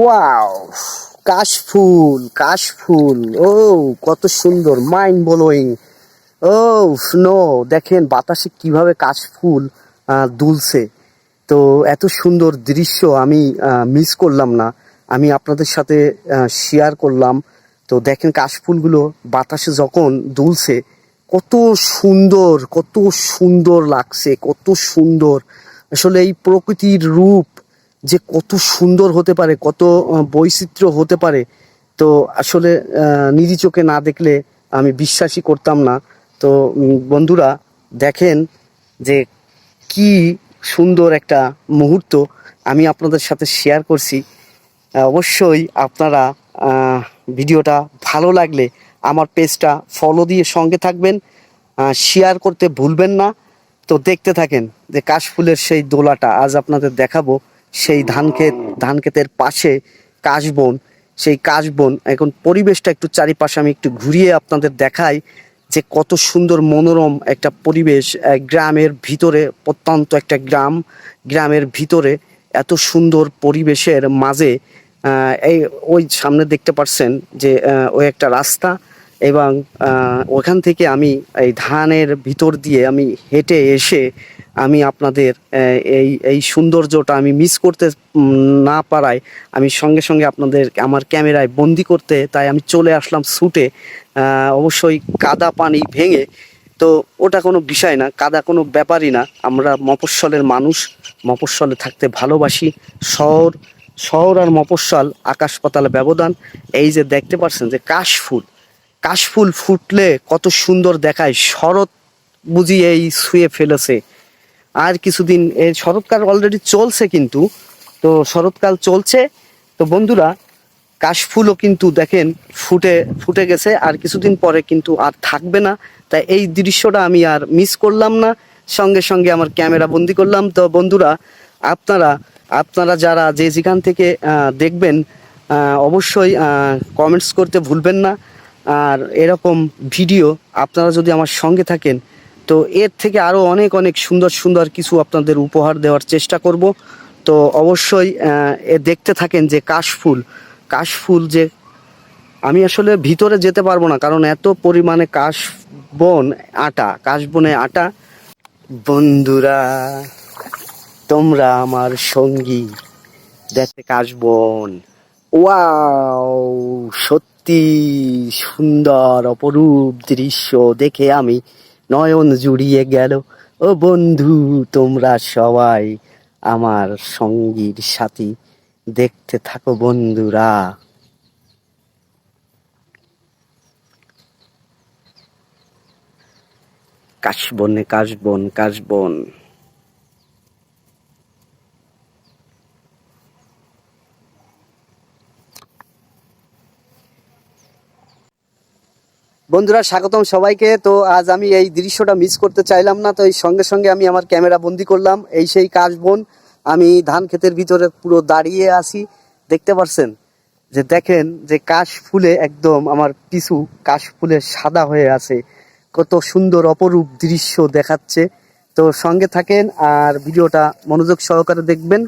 Wow কাশফুল কাশফুল। ও কত সুন্দর মাইন্ড ব্লোয়িং ও নো দেখেন বাতাসে কীভাবে কাশফুল দুলছে। তো এত সুন্দর দৃশ্য আমি মিস করলাম না। আমি আপনাদের সাথে শেয়ার করলাম। তো দেখেন কাশফুলগুলো বাতাসে যখন দুলছে, কত সুন্দর কত সুন্দর লাগছে, কত সুন্দর। আসলে এই প্রকৃতির রূপ যে কত সুন্দর হতে পারে, কত বৈচিত্র্য হতে পারে, তো আসলে নিজি চোখে না দেখলে আমি বিশ্বাসই করতাম না। তো বন্ধুরা, দেখেন যে কি সুন্দর একটা মুহূর্ত আমি আপনাদের সাথে শেয়ার করছি। অবশ্যই আপনারা ভিডিওটা ভালো লাগলে আমার পেজটা ফলো দিয়ে সঙ্গে থাকবেন। শেয়ার করতে ভুলবেন না। তো দেখতে থাকেন যে কাশফুলের সেই দোলাটা আজ আপনাদের দেখাবো। সেই ধান ক্ষেত ধান ক্ষেতের পাশে কাশবন, সেই কাশবন, এখন পরিবেশটা একটু চারিপাশে আমি একটু ঘুরিয়ে আপনাদের দেখাই যে কত সুন্দর মনোরম একটা পরিবেশ গ্রামের ভিতরে প্রত্যন্ত একটা গ্রাম, গ্রামের ভিতরে এত সুন্দর পরিবেশের মাঝে এই ওই সামনে দেখতে পাচ্ছেন যে ওই একটা রাস্তা এবং ওখান থেকে আমি এই ধানের ভিতর দিয়ে আমি হেঁটে এসে আমি আপনাদের এই এই সৌন্দর্যটা আমি মিস করতে না পারায় আমি সঙ্গে সঙ্গে আপনাদের আমার ক্যামেরায় বন্দি করতে তাই আমি চলে আসলাম আহ, অবশ্যই কাদা পানি ভেঙে। তো ওটা কোনো বিষয় না কাদা কোনো ব্যাপারই না। আমরা মফস্বলের মানুষ মফস্বলে থাকতে ভালোবাসি। শহর শহর আর মফস্বল আকাশ পাতাল ব্যবধান। এই যে দেখতে পাচ্ছেন যে কাশফুল কাশফুল ফুটলে কত সুন্দর দেখায়। শরৎ বুঝি এই শুয়ে ফেলেছে। আর কিছুদিন এই শরৎকাল অলরেডি চলছে কিন্তু, তো শরৎকাল চলছে। তো বন্ধুরা, কাশফুলও কিন্তু দেখেন ফুটে ফুটে গেছে, আর কিছুদিন পরে কিন্তু আর থাকবে না। তাই এই দৃশ্যটা আমি আর মিস করলাম না। সঙ্গে সঙ্গে আমার ক্যামেরা বন্দি করলাম। তো বন্ধুরা, আপনারা আপনারা যারা যে যেখান থেকে দেখবেন অবশ্যই কমেন্টস করতে ভুলবেন না। আর এরকম ভিডিও আপনারা যদি আমার সঙ্গে থাকেন তো এর থেকে আরও অনেক অনেক সুন্দর সুন্দর কিছু আপনাদের উপহার দেওয়ার চেষ্টা করব। তো অবশ্যই এ দেখতে থাকেন যে কাশফুল। কাশফুল যে আমি আসলে ভিতরে যেতে পারব না, কারণ এত পরিমাণে কাশবন আটা, কাশবনে আটা। বন্ধুরা, তোমরা আমার সঙ্গী। দেখতে কাশবন। ওয়াও, সত্যি সুন্দর, অপরূপ দৃশ্য দেখে আমি নয়ন জুড়িয়ে গেল। ও বন্ধু, তোমরা সবাই আমার সঙ্গীর সাথী। দেখতে থাকো বন্ধুরা। কাশবনে কাশবন কাশবন। বন্ধুরা, স্বাগতম সবাইকে। তো আজ আমি এই দৃশ্যটা মিস করতে চাইলাম না, তো এই সঙ্গে সঙ্গে আমি আমার ক্যামেরা বন্দি করলাম। এই সেই কাশবন আমি ধান ক্ষেতের ভিতরে পুরো দাঁড়িয়ে আছি। দেখতে পারছেন যে দেখেন যে কাশ ফুলে একদম আমার পিছু কাশ ফুলে সাদা হয়ে আছে। কত সুন্দর অপরূপ দৃশ্য দেখাচ্ছে। তো সঙ্গে থাকেন আর ভিডিওটা মনোযোগ সহকারে দেখবেন।